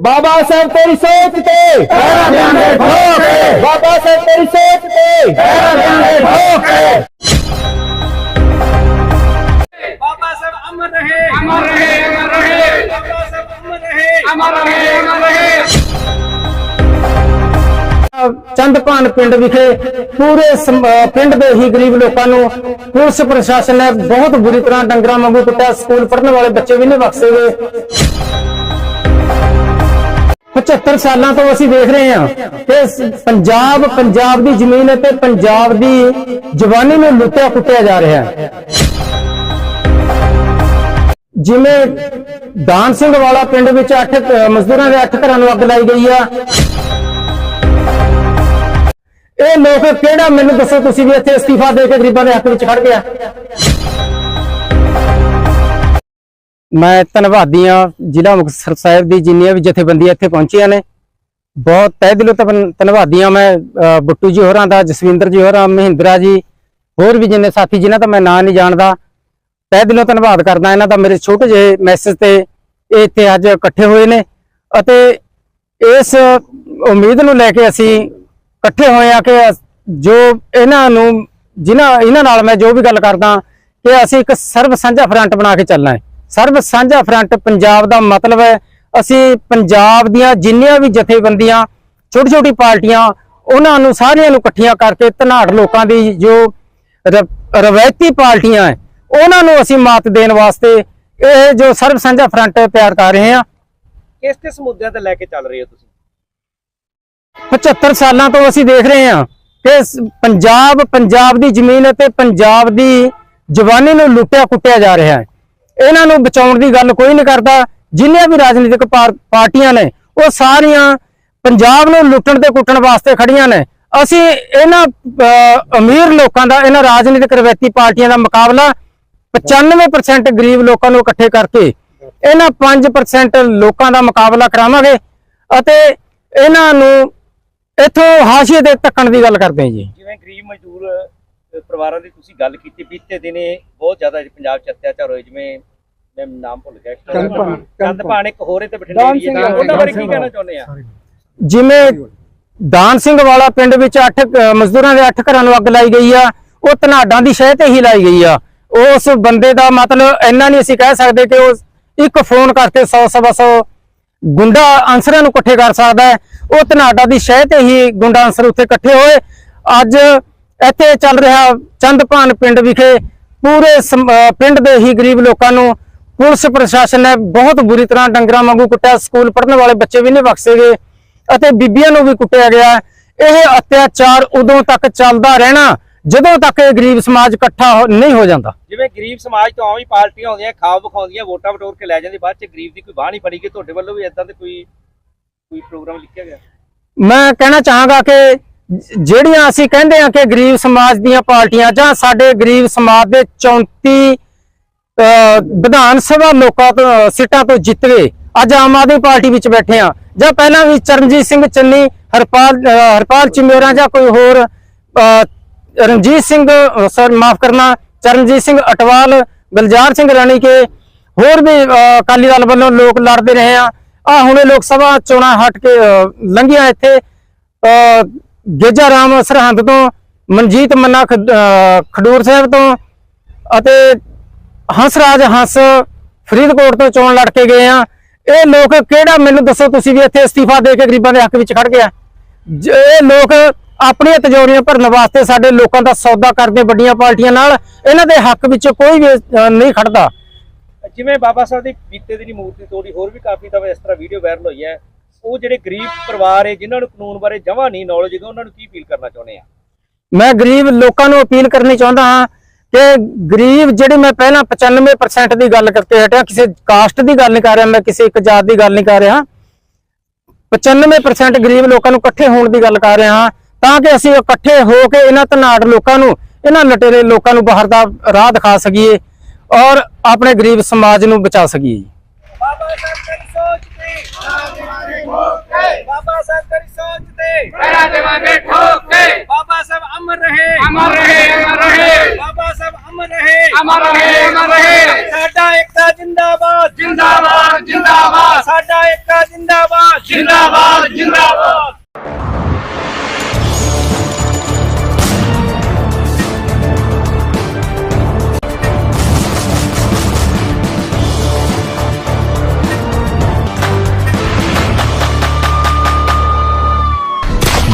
ਬਾਬਾ ਸਾਹਿਬ ਤੇਰੀ ਸੋਚ ਤੇ। ਪੈਰਾਂ ਦਿਆਂਗੇ ਠੋਕੇ ਬਾਬਾ ਸਾਹਿਬ ਤੇਰੀ ਸੋਚ ਤੇ। ਪੈਰਾਂ ਦਿਆਂਗੇ ਠੋਕੇ ਬਾਬਾ ਸਾਹਿਬ ਅਮਰ ਰਹੇ। ਅਮਰ ਰਹੇ ਅਮਰ ਰਹੇ। ਬਾਬਾ ਸਾਹਿਬ ਅਮਰ ਰਹੇ। ਅਮਰ ਰਹੇ ਅਮਰ ਰਹੇ। ਚੰਦਪਾਨ ਪਿੰਡ ਵਿਖੇ ਪੂਰੇ ਪਿੰਡ ਦੇ ਹੀ ਗਰੀਬ ਲੋਕਾਂ ਨੂੰ ਪੁਲਿਸ ਪ੍ਰਸ਼ਾਸਨ ਨੇ ਬਹੁਤ ਬੁਰੀ ਤਰ੍ਹਾਂ ਡੰਗਰਾਂ ਵਾਂਗੂ ਕੁੱਟਿਆ। ਸਕੂਲ ਪੜ੍ਹਨ ਵਾਲੇ ਬੱਚੇ ਵੀ ਨਹੀਂ ਬਖਸ਼ੇ ਗਏ। 75 ਸਾਲਾਂ ਤੋਂ ਅਸੀਂ ਦੇਖ ਰਹੇ ਹਾਂ ਕਿ ਪੰਜਾਬ ਪੰਜਾਬ ਦੀ ਜ਼ਮੀਨ ਅਤੇ ਪੰਜਾਬ ਦੀ ਜਵਾਨੀ ਨੂੰ ਲੁੱਟਿਆ ਕੁੱਟਿਆ ਜਾ ਰਿਹਾ ਹੈ। ਜਿਵੇਂ ਦਾਨ ਸਿੰਘ ਵਾਲਾ ਪਿੰਡ ਵਿੱਚ 8 ਮਜ਼ਦੂਰਾਂ ਦੇ 8 ਘਰਾਂ ਨੂੰ ਅੱਗ ਲਾਈ ਗਈ ਆ। ਇਹ ਲੋਕ ਕਿਹੜਾ, ਮੈਨੂੰ ਦੱਸੋ ਤੁਸੀਂ ਵੀ ਇੱਥੇ ਅਸਤੀਫਾ ਦੇ ਕੇ ਗਰੀਬਾਂ ਦੇ ਹੱਕ ਵਿੱਚ ਖੜ ਗਿਆ ਮੈਂ ਧੰਨਵਾਦੀ ਹਾਂ ਜ਼ਿਲ੍ਹਾ ਮੁਕਤਸਰ ਸਾਹਿਬ ਦੀ ਜਿੰਨੀਆਂ ਵੀ ਜਥੇਬੰਦੀਆਂ ਇੱਥੇ ਪਹੁੰਚੀਆਂ ਨੇ। ਬਹੁਤ ਤਹਿ ਦਿਲੋਂ ਧੰਨ- ਧੰਨਵਾਦੀ ਹਾਂ ਮੈਂ ਬੁੱਟੂ ਜੀ ਹੋਰਾਂ ਦਾ, ਜਸਵਿੰਦਰ ਜੀ ਹੋਰਾਂ, ਮਹਿੰਦਰਾ ਜੀ, ਹੋਰ ਵੀ ਜਿੰਨੇ ਸਾਥੀ ਜਿਨ੍ਹਾਂ ਦਾ ਮੈਂ ਨਾਂ ਨਹੀਂ ਜਾਣਦਾ, ਤਹਿ ਦਿਲੋਂ ਧੰਨਵਾਦ ਕਰਦਾ ਇਹਨਾਂ ਦਾ ਮੇਰੇ ਛੋਟੇ ਜਿਹੇ ਮੈਸੇਜ ਤੇ ਇਹ ਇੱਥੇ ਅੱਜ ਇਕੱਠੇ ਹੋਏ ਨੇ ਅਤੇ ਇਸ ਉਮੀਦ ਨੂੰ ਲੈ ਕੇ ਅਸੀਂ ਇਕੱਠੇ ਹੋਏ ਆ ਕਿ ਜੋ ਇਹਨਾਂ ਨੂੰ, ਜਿਨ੍ਹਾਂ, ਇਹਨਾਂ ਨਾਲ ਮੈਂ ਜੋ ਵੀ ਗੱਲ ਕਰਦਾ ਕਿ ਅਸੀਂ ਇੱਕ ਸਰਬ ਸਾਂਝਾ ਫਰੰਟ ਬਣਾ ਕੇ ਚੱਲਣਾ ਹੈ। ਸਰਬ ਸਾਂਝਾ ਫਰੰਟ ਪੰਜਾਬ ਦਾ ਮਤਲਬ ਹੈ। ਅਸੀਂ ਪੰਜਾਬ ਦੀਆਂ ਜਿੰਨੀਆਂ ਵੀ ਜਥੇਬੰਦੀਆਂ ਛੋਟੀ ਛੋਟੀ ਪਾਰਟੀਆਂ ਉਹਨਾਂ ਨੂੰ ਸਾਰਿਆਂ ਨੂੰ ਇਕੱਠੀਆਂ ਕਰਕੇ ਧਨਾੜ ਲੋਕਾਂ ਦੀ ਜੋ ਰਵਾਇਤੀ ਪਾਰਟੀਆਂ ਹੈ ਉਹਨਾਂ ਨੂੰ ਅਸੀਂ ਮਾਤ ਦੇਣ ਵਾਸਤੇ ਇਹ ਜੋ ਸਰਬ ਸਾਂਝਾ ਫਰੰਟ ਤਿਆਰ ਕਰ ਰਹੇ ਹਾਂ। ਕਿਸ ਕਿਸ ਮੁੱਦਿਆਂ ਤੇ ਲੈ ਕੇ ਚੱਲ ਰਹੇ ਹੋ ਤੁਸੀਂ? 75 ਸਾਲਾਂ ਤੋਂ ਅਸੀਂ ਦੇਖ ਰਹੇ ਹਾਂ ਕਿ ਪੰਜਾਬ ਪੰਜਾਬ ਦੀ ਜ਼ਮੀਨ ਅਤੇ ਪੰਜਾਬ ਦੀ ਜਵਾਨੀ ਨੂੰ ਲੁੱਟਿਆ ਕੁੱਟਿਆ ਜਾ ਰਿਹਾ ਹੈ। ਇਹਨਾਂ ਨੂੰ ਬਚਾਉਣ ਦੀ ਗੱਲ ਕੋਈ ਨਹੀਂ ਕਰਦਾ। ਜਿੰਨੀਆਂ ਵੀ ਰਾਜਨੀਤਿਕ ਪਾਰਟੀਆਂ ਨੇ, ਉਹ ਸਾਰੀਆਂ ਪੰਜਾਬ ਨੂੰ ਲੁੱਟਣ ਤੇ ਕੁੱਟਣ ਵਾਸਤੇ ਖੜੀਆਂ ਨੇ। ਅਸੀਂ ਇਹਨਾਂ ਅਮੀਰ ਲੋਕਾਂ ਦਾ, ਇਹਨਾਂ ਰਾਜਨੀਤਿਕ ਰਵੈਤੀ ਪਾਰਟੀਆਂ ਦਾ ਮੁਕਾਬਲਾ 95% ਗਰੀਬ ਲੋਕਾਂ ਨੂੰ ਇਕੱਠੇ ਕਰਕੇ, ਇਹਨਾਂ 5% ਲੋਕਾਂ ਦਾ ਮੁਕਾਬਲਾ ਕਰਾਵਾਂਗੇ ਅਤੇ ਇਹਨਾਂ ਨੂੰ ਇਥੋਂ ਹਾਸ਼ੀਏ ਤੇ ਤੱਕਣ ਦੀ ਗੱਲ ਕਰਦੇ ਹਾਂ ਜੀ। ਜਿਵੇਂ ਗਰੀਬ ਮਜ਼ਦੂਰ ਪਰਿਵਾਰਾਂ ਦੀ ਤੁਸੀਂ ਗੱਲ ਕੀਤੀ ਬੀਤੇ ਦਿਨੇ ਬਹੁਤ ਜ਼ਿਆਦਾ ਪੰਜਾਬ ਚ ਅਤਿਆਚਾਰ ਹੋਏ ਜਿਵੇਂ ਮੈਂ ਨਾਮ ਭੁੱਲ ਗਿਆ। ਚੰਦਪਾਨ ਇੱਕ ਹੋਰ ਤੇ ਬਠਿੰਡੇ ਏਰੀਏ ਦਾ ਉਹਨਾਂ ਬਾਰੇ ਕੀ ਕਹਿਣਾ ਚਾਹੁੰਦੇ ਆ? ਜਿਵੇਂ ਦਾਨ ਸਿੰਘ ਵਾਲਾ ਪਿੰਡ ਵਿੱਚ 8 ਮਜ਼ਦੂਰਾਂ ਦੇ 8 ਘਰਾਂ ਨੂੰ ਅੱਗ ਲਾਈ ਗਈ ਆ ਉਹ ਧਨਾਡਾਂ ਦੀ ਸ਼ਹਿ ਤੇ ਹੀ ਲਾਈ ਗਈ ਆ। ਉਸ ਬੰਦੇ ਦਾ ਮਤਲਬ ਇੰਨਾ ਨਹੀਂ ਅਸੀਂ ਕਹਿ ਸਕਦੇ ਕਿ ਉਹ ਇੱਕ ਫੋਨ ਕਰਕੇ 100 ਸਵਾ 100 ਗੁੰਡਾ ਅਨਸਰਾਂ ਨੂੰ ਇਕੱਠੇ ਕਰ ਸਕਦਾ ਹੈ। ਉਹ ਧਨਾਡਾ ਦੀ ਸ਼ਹਿ ਤੇ ਹੀ ਗੁੰਡਾ ਅਨਸਰ ਉੱਥੇ ਇਕੱਠੇ ਹੋਏ। ਅੱਜ ਇੱਥੇ ਚੱਲ ਰਿਹਾ ਚੰਦਪਾਨ ਪਿੰਡ ਵਿਖੇ। ਪੂਰੇ ਪਿੰਡ ਦੇ ਹੀ ਗਰੀਬ ਲੋਕਾਂ ਨੂੰ ਪੁਲਿਸ ਪ੍ਰਸ਼ਾਸਨ ਨੇ ਬਹੁਤ ਬੁਰੀ ਤਰ੍ਹਾਂ ਡੰਗਰਾਂ ਵਾਂਗੂ ਕੁੱਟਿਆ। ਸਕੂਲ ਪੜ੍ਹਨ ਵਾਲੇ ਬੱਚੇ ਵੀ ਨਹੀਂ ਬਖਸ਼ੇ ਗਏ ਅਤੇ ਬੀਬੀਆਂ ਨੂੰ ਵੀ ਕੁੱਟਿਆ ਗਿਆ। ਇਹ ਅਤਿਆਚਾਰ ਉਦੋਂ ਤੱਕ ਚੱਲਦਾ ਰਹਿਣਾ ਜਦੋਂ ਤੱਕ ਇਹ ਗਰੀਬ ਸਮਾਜ ਇਕੱਠਾ ਨਹੀਂ ਹੋ ਜਾਂਦਾ। ਜਿਵੇਂ ਗਰੀਬ ਸਮਾਜ ਤੋਂ ਆਮ ਪਾਰਟੀਆਂ ਆਉਂਦੀਆਂ ਖਾਬ ਵਿਖਾਉਂਦੀਆਂ ਵੋਟਾਂ ਵਟੋਰ ਕੇ ਲੈ ਜਾਂਦੀ ਬਾਅਦ ਚ ਗਰੀਬ ਦੀ ਕੋਈ ਬਾਹ ਨਹੀਂ ਫੜੀ ਗਈ ਤੁਹਾਡੇ ਵੱਲੋਂ ਵੀ ਇਦਾਂ ਦੇ ਕੋਈ ਕੋਈ ਪ੍ਰੋਗਰਾਮ ਲਿਖਿਆ ਗਿਆ? ਮੈਂ ਕਹਿਣਾ ਚਾਹਾਂਗਾ ਕਿ ਜਿਹੜੀਆਂ ਅਸੀਂ ਕਹਿੰਦੇ ਹਾਂ ਕਿ ਗਰੀਬ ਸਮਾਜ ਦੀਆਂ ਪਾਰਟੀਆਂ ਜਾਂ ਸਾਡੇ ਗਰੀਬ ਸਮਾਜ ਦੇ 34 ਵਿਧਾਨ ਸਭਾ ਲੋਕਾਂ ਤੋਂ ਸੀਟਾਂ ਤੋਂ ਜਿੱਤ ਗਏ ਅੱਜ ਆਮ ਆਦਮੀ ਪਾਰਟੀ ਵਿੱਚ ਬੈਠੇ ਆ ਜਾਂ ਪਹਿਲਾਂ ਵੀ ਚਰਨਜੀਤ ਸਿੰਘ ਚੰਨੀ ਹਰਪਾਲ ਹਰਪਾਲ ਚਿਮੇਰਾ ਜਾਂ ਕੋਈ ਹੋਰ ਰਣਜੀਤ ਸਿੰਘ ਸਰ ਮਾਫ ਕਰਨਾ ਚਰਨਜੀਤ ਸਿੰਘ ਅਟਵਾਲ ਗੁਲਜ਼ਾਰ ਸਿੰਘ ਰਾਣੀ ਕੇ ਹੋਰ ਵੀ ਅਕਾਲੀ ਦਲ ਵੱਲੋਂ ਲੋਕ ਲੜਦੇ ਰਹੇ ਆ ਆ ਹੁਣੇ ਲੋਕ ਸਭਾ ਚੋਣਾਂ ਹਟ ਕੇ ਲੰਘੀਆਂ ਇੱਥੇ। ਅਹ, ਗੇਜਾ ਰਾਮ ਸਰਹੰਦ ਤੋਂ, ਮਨਜੀਤ ਮੰਨਾ ਖਡੂਰ ਸਾਹਿਬ ਤੋਂ ਅਤੇ ਹੰਸਰਾਜ ਹੰਸ ਫਰੀਦਕੋਟ ਤੋਂ ਚੋਣ ਲੜ ਕੇ ਗਏ ਆ। ਇਹ ਲੋਕ ਕਿਹੜਾ, ਮੈਨੂੰ ਦੱਸੋ ਤੁਸੀਂ ਵੀ ਇੱਥੇ ਅਸਤੀਫਾ ਦੇ ਕੇ ਗਰੀਬਾਂ ਦੇ ਹੱਕ ਵਿੱਚ ਖੜ ਗਿਆ ਜ- ਇਹ ਲੋਕ ਆਪਣੀਆਂ ਤਜੋਰੀਆਂ ਭਰਨ ਵਾਸਤੇ ਸਾਡੇ ਲੋਕਾਂ ਦਾ ਸੌਦਾ ਕਰਦੇ ਵੱਡੀਆਂ ਪਾਰਟੀਆਂ ਨਾਲ, ਇਹਨਾਂ ਦੇ ਹੱਕ ਵਿੱਚ ਕੋਈ ਵੀ ਨਹੀਂ ਖੜਦਾ ਜਿਵੇਂ ਬਾਬਾ ਸਾਹਿਬ ਦੀ ਬੀਤੇ ਦੀ ਮੂਰਤੀ ਤੋੜੀ, ਹੋਰ ਵੀ ਕਾਫੀ ਦਫਾ ਇਸ ਤਰ੍ਹਾਂ ਵੀਡੀਓ ਵਾਇਰਲ ਹੋਈ ਹੈ। ਉਹ ਜਿਹੜੇ ਗਰੀਬ ਪਰਿਵਾਰ ਹੈ ਜਿਨ੍ਹਾਂ ਨੂੰ ਕਾਨੂੰਨ ਬਾਰੇ ਜਮਾ ਨਹੀਂ ਨੌਲੇਜ ਹੈ ਉਹਨਾਂ ਨੂੰ ਕੀ ਅਪੀਲ ਕਰਨਾ ਚਾਹੁੰਦੇ ਆ? ਮੈਂ ਗਰੀਬ ਲੋਕਾਂ ਨੂੰ ਅਪੀਲ ਕਰਨੀ ਚਾਹੁੰਦਾ ਹਾਂ ਕਿ ਗਰੀਬ ਜਿਹੜੇ ਮੈਂ ਪਹਿਲਾਂ 95% ਦੀ ਗੱਲ ਕਰਕੇ ਹਟਿਆ ਕਿਸੇ ਕਾਸਟ ਦੀ ਗੱਲ ਨਹੀਂ ਕਰ ਰਿਹਾ ਮੈਂ ਕਿਸੇ ਇੱਕ ਜਾਤ ਦੀ ਗੱਲ ਨਹੀਂ ਕਰ ਰਿਹਾ। 95% ਗਰੀਬ ਲੋਕਾਂ ਨੂੰ ਇਕੱਠੇ ਹੋਣ ਦੀ ਗੱਲ ਕਰ ਰਿਹਾ ਹਾਂ ਤਾਂ ਕਿ ਅਸੀਂ ਇਕੱਠੇ ਹੋ ਕੇ ਇਹਨਾਂ ਧਨਾੜ ਲੋਕਾਂ ਨੂੰ ਇਹਨਾਂ ਲਟੇਰੇ ਲੋਕਾਂ ਨੂੰ ਬਾਹਰ ਦਾ ਰਾਹ ਦਿਖਾ ਸਕੀਏ ਔਰ ਆਪਣੇ ਗਰੀਬ ਸਮਾਜ ਨੂੰ ਬਚਾ ਸਕੀਏ ਬਾਬਾ ਸਾਹਿਬ ਤੇਰੀ ਸੋਚ ਤੇ ਪੈਰਾਂ ਦੇਵਾਂਗੇ ਠੋਕੇ ਬਾਬਾ ਸਾਹਿਬ ਅਮਰ ਰਹੇ ਅਮਰ ਰਹੇ ਅਮਰ ਰਹੇ ਬਾਬਾ ਸਾਹਿਬ ਅਮਰ ਰਹੇ ਅਮਰ ਰਹੇ ਅਮਰ ਰਹੇ ਸਾਡਾ ਏਕਤਾ ਜਿੰਦਾਬਾਦ ਜਿੰਦਾਬਾਦ ਜਿੰਦਾਬਾਦ ਸਾਡਾ ਏਕਤਾ ਜਿੰਦਾਬਾਦ ਜਿੰਦਾਬਾਦ ਜਿੰਦਾਬਾਦ